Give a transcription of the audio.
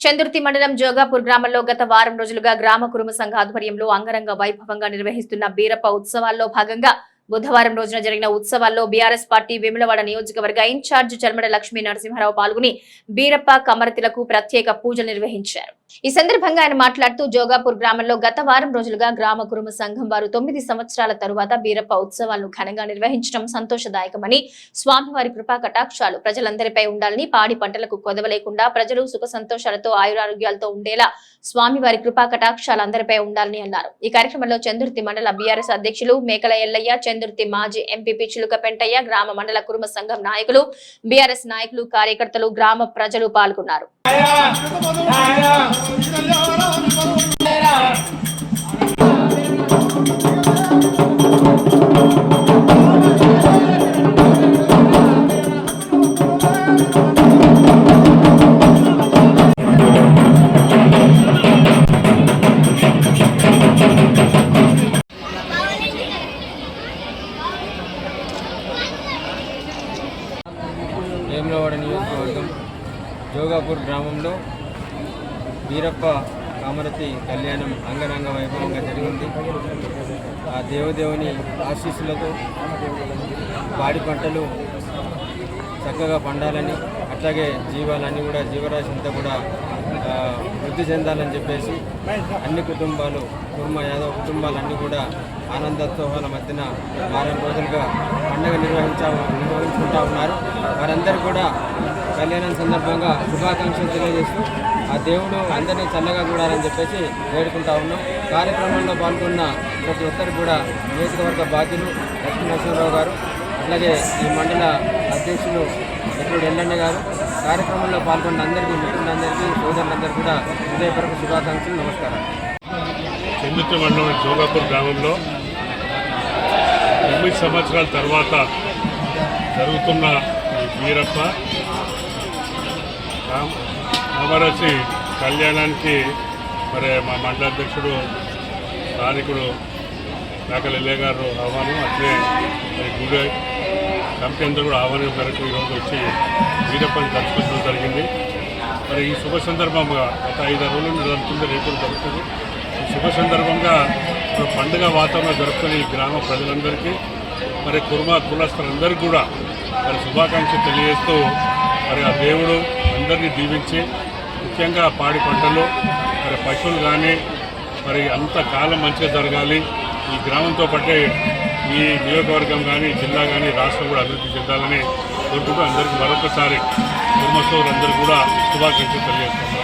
చందుర్తి మండలం జోగాపూర్ గ్రామంలో గత వారం రోజులుగా గ్రామ కురుమ సంఘ ఆధ్వర్యంలో అంగరంగ వైభవంగా నిర్వహిస్తున్న బీరప్ప ఉత్సవాల్లో భాగంగా బుధవారం రోజున జరిగిన ఉత్సవాల్లో బీఆర్ఎస్ పార్టీ విమలవాడ నియోజకవర్గ ఇన్ఛార్జ్ చర్మడ లక్ష్మీ నరసింహారావు పాల్గొని బీరప్ప కమరతిలకు ప్రత్యేక పూజలు నిర్వహించారు. ఈ సందర్భంగా ఆయన మాట్లాడుతూ జోగాపూర్ గ్రామంలో గత వారం రోజులుగా గ్రామ కురుమ సంఘం వారు తొమ్మిది సంవత్సరాల తరువాత బీరప్ప ఉత్సవాలను ఘనంగా నిర్వహించడం సంతోషదాయకమని స్వామివారి కృపా కటాక్షాలు ప్రజలందరిపై ఉండాలని పాడి పంటలకు కొదవలేకుండా ప్రజలు సుఖ సంతోషాలతో ఆయురారోగ్యాలతో ఉండేలా స్వామివారి కృపా కటాక్షాలు అందరిపై ఉండాలని అన్నారు. ఈ కార్యక్రమంలో చందుర్తి మండల బీఆర్ఎస్ అధ్యక్షులు మేకల ఎల్లయ్య చందుర్తి మాజీ ఎంపీపీ చిలుక పెంటయ్య గ్రామ మండల కురుమ సంఘం నాయకులు బీఆర్ఎస్ నాయకులు కార్యకర్తలు గ్రామ ప్రజలు పాల్గొన్నారు. వేములవాడ నియోజకవర్గం జోగాపూర్ గ్రామంలో వీరప్ప కామరతి కళ్యాణం అంగరంగ వైభవంగా జరిగింది. ఆ దేవదేవుని ఆశీస్సులతో పాడి పంటలు చక్కగా పండాలని అట్లాగే జీవాలన్నీ కూడా జీవరాశి అంతా కూడా వృద్ధి చెందాలని చెప్పేసి అన్ని కుటుంబాలు కుర్మ యాదవ్ కుటుంబాలన్నీ కూడా ఆనందోత్సవాల మధ్యన వారం రోజులుగా పండుగ నిర్వహించా నిర్వహించుకుంటా ఉన్నారు. వారందరూ కూడా కళ్యాణం సందర్భంగా శుభాకాంక్షలు తెలియజేస్తూ ఆ దేవుడు అందరినీ చల్లగా కూడాలని చెప్పేసి వేడుకుంటా ఉన్నాం. కార్యక్రమంలో పాల్గొన్న ప్రతి ఒక్కరు కూడా నియోజకవర్గ బాధ్యులు లక్ష్మీ నరసింహరావు గారు అట్లాగే ఈ మండల అధ్యక్షులు ఎప్పుడు ఎల్లన్న గారు. కార్యక్రమంలో పాల్గొన్న అందరికీ మిత్రులందరికీ సోదరులందరూ కూడా హృదయపూర్వక శుభాకాంక్షలు నమస్కారం చెందుతు మండలం జోగాపూర్ గ్రామంలో తొమ్మిది సంవత్సరాల తర్వాత జరుగుతున్న ఈ వీరప్ప అమరసి కళ్యాణానికి మరి మా మండల అధ్యక్షుడు స్థానికుడు దాకల ఎల్లయ్య గారు ఆహ్వానం అట్లే మరి గుడి కమిటీ అందరూ కూడా ఆహ్వానం మేరకు ఈరోజు వచ్చి వీరప్పని దర్శించడం జరిగింది. మరి ఈ శుభ సందర్భంగా గత ఐదు రోజుల నుండి జరుగుతుంది రేపు జరుగుతుంది. ఈ శుభ సందర్భంగా ఒక పండుగ వాతావరణం జరుపుకునే ఈ గ్రామ ప్రజలందరికీ మరి కుర్మ కులస్తులందరికీ కూడా మరి శుభాకాంక్షలు తెలియజేస్తూ మరి ఆ దేవుడు అందరినీ దీవించి ముఖ్యంగా పాడి పంటలు మరి పశువులు కానీ మరి అంత కాలం మంచిగా జరగాలి. ఈ గ్రామంతో పట్టే ఈ నియోజకవర్గం కానీ జిల్లా కానీ రాష్ట్రం కూడా అభివృద్ధి చెందాలని కోరుకుంటూ అందరికీ మరొకసారి కుటుంబ అందరికీ కూడా శుభాకాంక్షలు తెలియజేస్తున్నాను.